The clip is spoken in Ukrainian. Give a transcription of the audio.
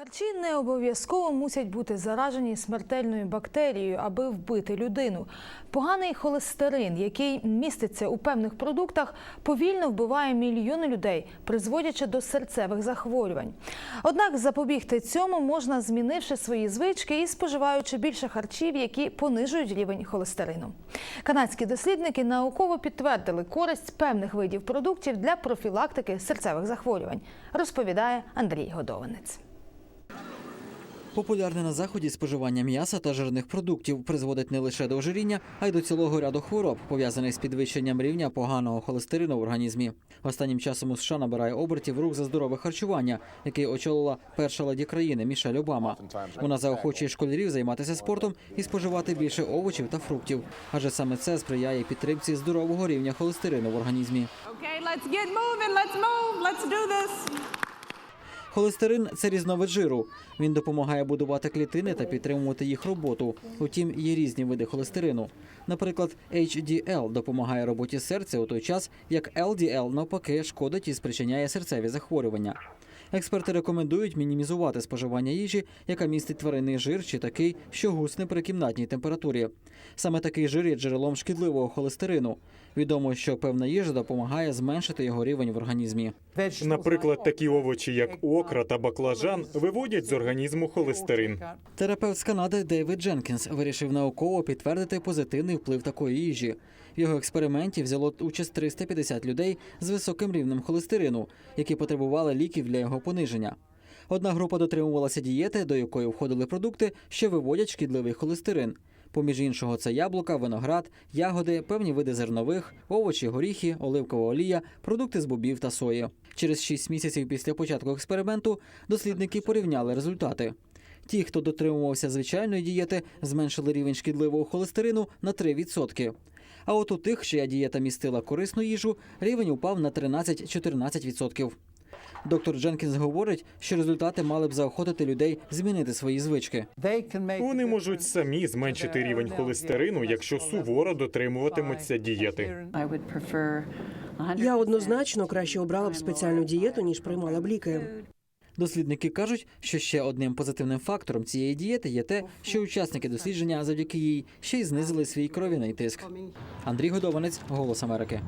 Харчі не обов'язково мусять бути заражені смертельною бактерією, аби вбити людину. Поганий холестерин, який міститься у певних продуктах, повільно вбиває мільйони людей, призводячи до серцевих захворювань. Однак запобігти цьому можна, змінивши свої звички і споживаючи більше харчів, які понижують рівень холестерину. Канадські дослідники науково підтвердили користь певних видів продуктів для профілактики серцевих захворювань, розповідає Андрій Годованець. Популярне на заході споживання м'яса та жирних продуктів призводить не лише до ожиріння, а й до цілого ряду хвороб, пов'язаних з підвищенням рівня поганого холестерину в організмі. Останнім часом у США набирає обертів рух за здорове харчування, який очолила перша леді країни Мішель Обама. Вона заохочує школярів займатися спортом і споживати більше овочів та фруктів, адже саме це сприяє підтримці здорового рівня холестерину в організмі. Okay, let's get moving. Let's move. Let's do this. Холестерин це різновид жиру. Він допомагає будувати клітини та підтримувати їх роботу. Утім, є різні види холестерину. Наприклад, HDL допомагає роботі серця у той час, як LDL навпаки шкодить і спричиняє серцеві захворювання. Експерти рекомендують мінімізувати споживання їжі, яка містить тваринний жир чи такий, що гусне при кімнатній температурі. Саме такий жир є джерелом шкідливого холестерину. Відомо, що певна їжа допомагає зменшити його рівень в організмі. Наприклад, такі овочі, як окра та баклажан, виводять з організму холестерин. Терапевт з Канади Дейвід Дженкінс вирішив науково підтвердити позитивний вплив такої їжі. Його експерименті взяло участь 350 людей з високим рівнем холестерину, які потребували ліків для його пониження. Одна група дотримувалася дієти, до якої входили продукти, що виводять шкідливий холестерин. Поміж іншого, це яблука, виноград, ягоди, певні види зернових, овочі, горіхи, оливкова олія, продукти з бобів та сої. Через 6 місяців після початку експерименту дослідники порівняли результати. Ті, хто дотримувався звичайної дієти, зменшили рівень шкідливого холестерину на 3%. А от у тих, чия дієта містила корисну їжу, рівень упав на 13-14%. Доктор Дженкінс говорить, що результати мали б заохотити людей змінити свої звички. Вони можуть самі зменшити рівень холестерину, якщо суворо дотримуватимуться дієти. Я однозначно краще обрала б спеціальну дієту, ніж приймала б ліки. Дослідники кажуть, що ще одним позитивним фактором цієї дієти є те, що учасники дослідження завдяки їй ще й знизили свій кров'яний тиск. Андрій Годованець, Голос Америки.